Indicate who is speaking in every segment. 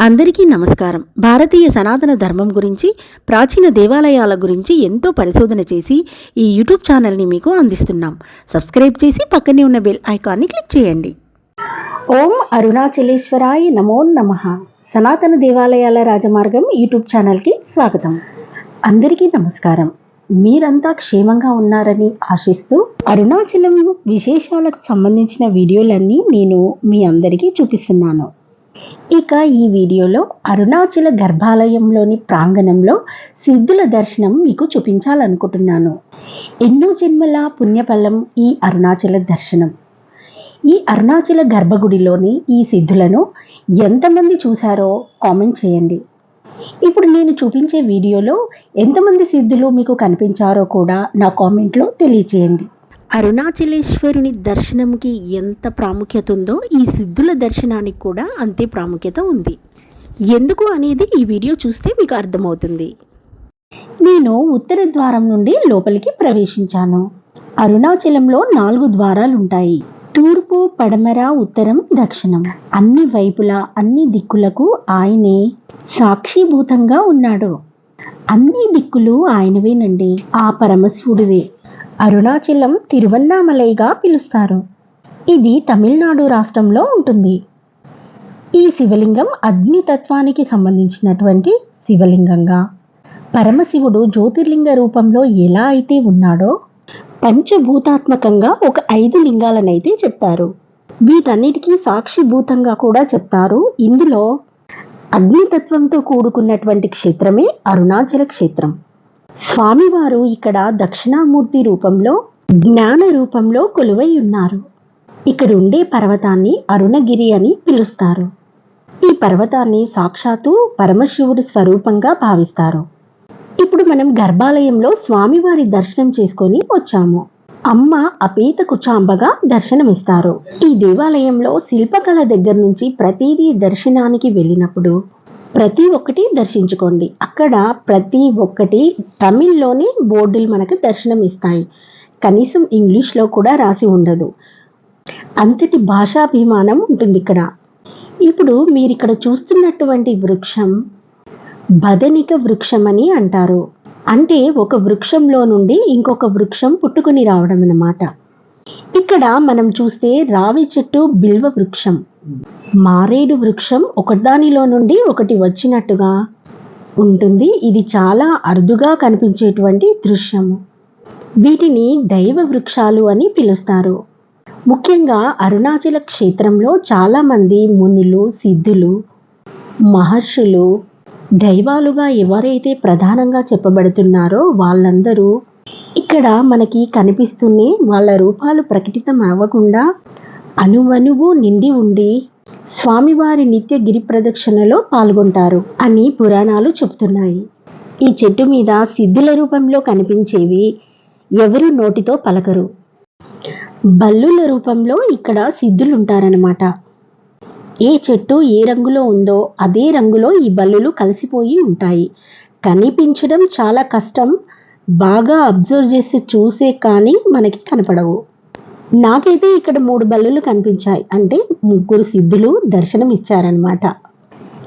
Speaker 1: అందరికీ నమస్కారం. భారతీయ సనాతన ధర్మం గురించి ప్రాచీన దేవాలయాల గురించి ఎంతో పరిశోధన చేసి ఈ యూట్యూబ్ ఛానల్ని మీకు అందిస్తున్నాం. సబ్స్క్రైబ్ చేసి పక్కనే ఉన్న బెల్ ఐకాన్ని క్లిక్ చేయండి.
Speaker 2: ఓం అరుణాచలేశ్వరాయ నమో నమ. సనాతన దేవాలయాల రాజమార్గం యూట్యూబ్ ఛానల్కి స్వాగతం. అందరికీ నమస్కారం. మీరంతా క్షేమంగా ఉన్నారని ఆశిస్తూ అరుణాచలం విశేషాలకు సంబంధించిన వీడియోలన్నీ నేను మీ అందరికీ చూపిస్తున్నాను. ఇక ఈ వీడియోలో అరుణాచల గర్భాలయంలోని ప్రాంగణంలో సిద్ధుల దర్శనం మీకు చూపించాలనుకుంటున్నాను. ఎన్నో జన్మల పుణ్యఫలం ఈ అరుణాచల దర్శనం. ఈ అరుణాచల గర్భగుడిలోని ఈ సిద్ధులను ఎంతమంది చూశారో కామెంట్ చేయండి. ఇప్పుడు నేను చూపించే వీడియోలో ఎంతమంది సిద్ధులు మీకు కనిపించారో కూడా నా కామెంట్లో తెలియచేయండి.
Speaker 1: అరుణాచలేశ్వరుని దర్శనంకి ఎంత ప్రాముఖ్యత ఉందో ఈ సిద్ధుల దర్శనానికి కూడా అంతే ప్రాముఖ్యత ఉంది. ఎందుకు అనేది ఈ వీడియో చూస్తే మీకు అర్థమవుతుంది.
Speaker 2: నేను ఉత్తర ద్వారం నుండి లోపలికి ప్రవేశించాను. అరుణాచలంలో నాలుగు ద్వారాలు ఉంటాయి తూర్పు పడమర ఉత్తరం దక్షిణం. అన్ని వైపులా అన్ని దిక్కులకు ఆయనే సాక్షిభూతంగా ఉన్నాడు. అన్ని దిక్కులు ఆయనవేనండి. ఆ పరమశివుడివే. అరుణాచలం తిరువన్నామలైగా పిలుస్తారు. ఇది తమిళనాడు రాష్ట్రంలో ఉంటుంది. ఈ శివలింగం అగ్నితత్వానికి సంబంధించినటువంటి శివలింగంగా. పరమశివుడు జ్యోతిర్లింగ రూపంలో ఎలా అయితే ఉన్నాడో పంచభూతాత్మకంగా ఒక ఐదు లింగాలనైతే చెప్తారు. వీటన్నిటికీ సాక్షిభూతంగా కూడా చెప్తారు. ఇందులో అగ్నితత్వంతో కూడుకున్నటువంటి క్షేత్రమే అరుణాచల క్షేత్రం. స్వామివారు ఇక్కడ దక్షిణామూర్తి రూపంలో జ్ఞాన రూపంలో కొలువై ఉన్నారు. ఇక్కడ ఉండే పర్వతాన్ని అరుణగిరి అని పిలుస్తారు. ఈ పర్వతాన్ని సాక్షాత్తు పరమశివుడి స్వరూపంగా భావిస్తారు. ఇప్పుడు మనం గర్భాలయంలో స్వామివారి దర్శనం చేసుకొని వచ్చాము. అమ్మ అపేత కుచాంబగా దర్శనమిస్తారు. ఈ దేవాలయంలో శిల్పకళ దగ్గర నుంచి ప్రతిదీ దర్శనానికి వెళ్ళినప్పుడు ప్రతి ఒక్కటి దర్శించుకోండి. అక్కడ ప్రతి ఒక్కటి తమిళ్ళోనే బోర్డులు మనకు దర్శనం ఇస్తాయి. కనీసం ఇంగ్లీష్లో కూడా రాసి ఉండదు. అంతటి భాషాభిమానం ఉంటుంది ఇక్కడ. ఇప్పుడు మీరు ఇక్కడ చూస్తున్నటువంటి వృక్షం బదనిక వృక్షం అని అంటారు. అంటే ఒక వృక్షంలో నుండి ఇంకొక వృక్షం పుట్టుకుని రావడం అన్నమాట ఇక్కడ మనం చూస్తే రావి చెట్టు బిల్వ వృక్షం. మారేడు వృక్షం ఒకదానిలో నుండి ఒకటి వచ్చినట్టుగా ఉంటుంది. ఇది చాలా అరుదుగా కనిపించేటువంటి దృశ్యము. వీటిని దైవ వృక్షాలు అని పిలుస్తారు. ముఖ్యంగా అరుణాచల క్షేత్రంలో చాలామంది మునులు సిద్ధులు మహర్షులు దైవాలుగా ఎవరైతే ప్రధానంగా చెప్పబడుతున్నారో వాళ్ళందరూ ఇక్కడ మనకి కనిపిస్తూనే వాళ్ళ రూపాలు ప్రకటితం అవ్వకుండా అనువనువు నిండి ఉండి స్వామివారి నిత్య గిరి ప్రదక్షిణలో పాల్గొంటారు అని పురాణాలు చెప్తున్నాయి ఈ చెట్టు మీద సిద్ధుల రూపంలో కనిపించేవి ఎవరు నోటితో పలకరు. బల్లుల రూపంలో ఇక్కడ సిద్ధులు ఉంటారనమాట ఏ చెట్టు ఏ రంగులో ఉందో అదే రంగులో ఈ బల్లులు కలిసిపోయి ఉంటాయి. కనిపించడం చాలా కష్టం బాగా అబ్జర్వ్ చేసి చూసే కానీ మనకి కనపడవు. నాకైతే ఇక్కడ మూడు బల్లులు కనిపించాయి. అంటే ముగ్గురు సిద్ధులు దర్శనం ఇచ్చారనమాట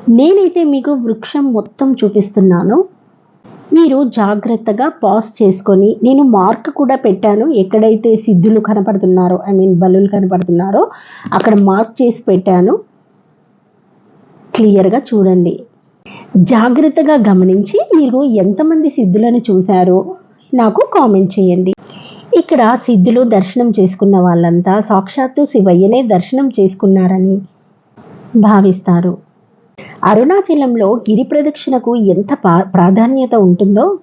Speaker 2: నేనైతే మీకు వృక్షం మొత్తం చూపిస్తున్నాను. మీరు జాగ్రత్తగా పాస్ చేసుకొని నేను మార్క్ కూడా పెట్టాను ఎక్కడైతే సిద్ధులు కనపడుతున్నారో ఐ మీన్ బల్లులు కనపడుతున్నారో అక్కడ మార్క్ చేసి పెట్టాను. క్లియర్గా చూడండి. జాగ్రత్తగా గమనించి మీరు ఎంతమంది సిద్ధులను చూశారో నాకు కామెంట్ చేయండి. ఇక్కడ సిద్ధులు దర్శనం చేసుకున్న వాళ్ళంతా సాక్షాత్తు శివయ్యనే దర్శనం చేసుకున్నారని భావిస్తారు. అరుణాచలంలో గిరి ప్రదక్షిణకు ఎంత పా- ప్రాధాన్యత ఉంటుందో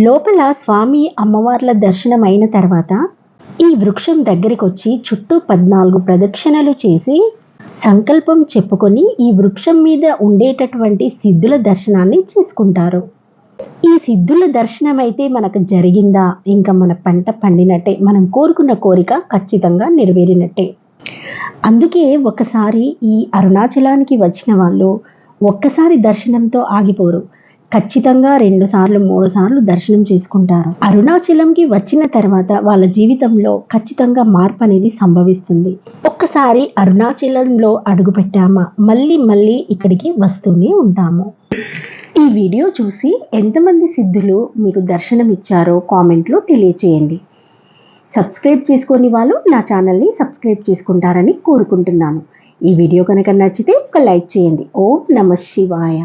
Speaker 2: లోపల స్వామి అమ్మవార్ల దర్శనం అయిన తర్వాత ఈ వృక్షం దగ్గరికి వచ్చి చుట్టూ పద్నాలుగు ప్రదక్షిణలు చేసి సంకల్పం చెప్పుకొని ఈ వృక్షం మీద ఉండేటటువంటి సిద్ధుల దర్శనాన్ని చేసుకుంటారు. ఈ సిద్ధుల దర్శనం అయితే మనకు జరిగిందా? ఇంకా మన పంట పండినట్టే మనం కోరుకున్న కోరిక ఖచ్చితంగా నెరవేరినట్టే. అందుకే ఒకసారి ఈ అరుణాచలానికి వచ్చిన వాళ్ళు ఒక్కసారి దర్శనంతో ఆగిపోరు. ఖచ్చితంగా రెండు సార్లు మూడు సార్లు దర్శనం చేసుకుంటారు. అరుణాచలంకి వచ్చిన తర్వాత వాళ్ళ జీవితంలో ఖచ్చితంగా మార్పు అనేది సంభవిస్తుంది. ఒక్కసారి అరుణాచలంలో అడుగు పెట్టామా మళ్ళీ మళ్ళీ ఇక్కడికి వస్తూనే ఉంటాము. ఈ వీడియో చూసి ఎంతమంది సిద్ధులు మీకు దర్శనం ఇచ్చారో కామెంట్లో తెలియచేయండి. సబ్స్క్రైబ్ చేసుకొని వాళ్ళు నా ఛానల్ని సబ్స్క్రైబ్ చేసుకుంటారని కోరుకుంటున్నాను. ఈ వీడియో కనుక నచ్చితే ఒక లైక్ చేయండి. ఓం నమ శివాయ.